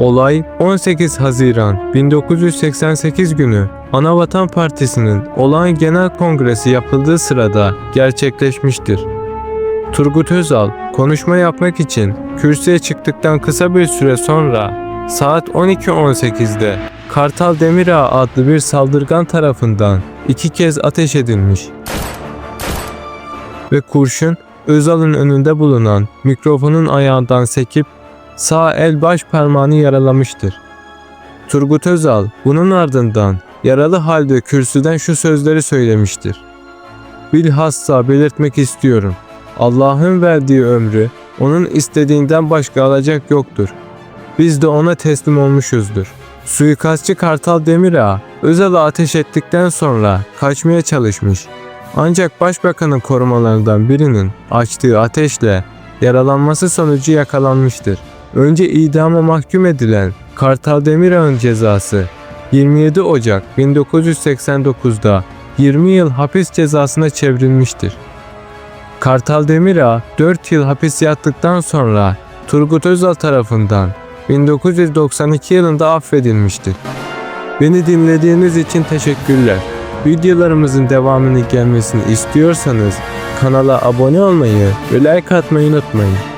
Olay 18 Haziran 1988 günü Anavatan Partisi'nin olağan genel kongresi yapıldığı sırada gerçekleşmiştir. Turgut Özal konuşma yapmak için kürsüye çıktıktan kısa bir süre sonra saat 12.18'de Kartal Demirağ adlı bir saldırgan tarafından iki kez ateş edilmiş ve kurşun Özal'ın önünde bulunan mikrofonun ayağından sekip sağ el baş parmağını yaralamıştır. Turgut Özal bunun ardından yaralı halde kürsüden şu sözleri söylemiştir. Bilhassa belirtmek istiyorum. Allah'ın verdiği ömrü onun istediğinden başka alacak yoktur. Biz de ona teslim olmuşuzdur. Suikastçı Kartal Demirağ Özal'a ateş ettikten sonra kaçmaya çalışmış. Ancak başbakanın korumalarından birinin açtığı ateşle yaralanması sonucu yakalanmıştır. Önce idama mahkum edilen Kartal Demirağ'ın cezası 27 Ocak 1989'da 20 yıl hapis cezasına çevrilmiştir. Kartal Demirağ 4 yıl hapis yattıktan sonra Turgut Özal tarafından 1992 yılında affedilmiştir. Beni dinlediğiniz için teşekkürler. Videolarımızın devamını gelmesini istiyorsanız kanala abone olmayı ve like atmayı unutmayın.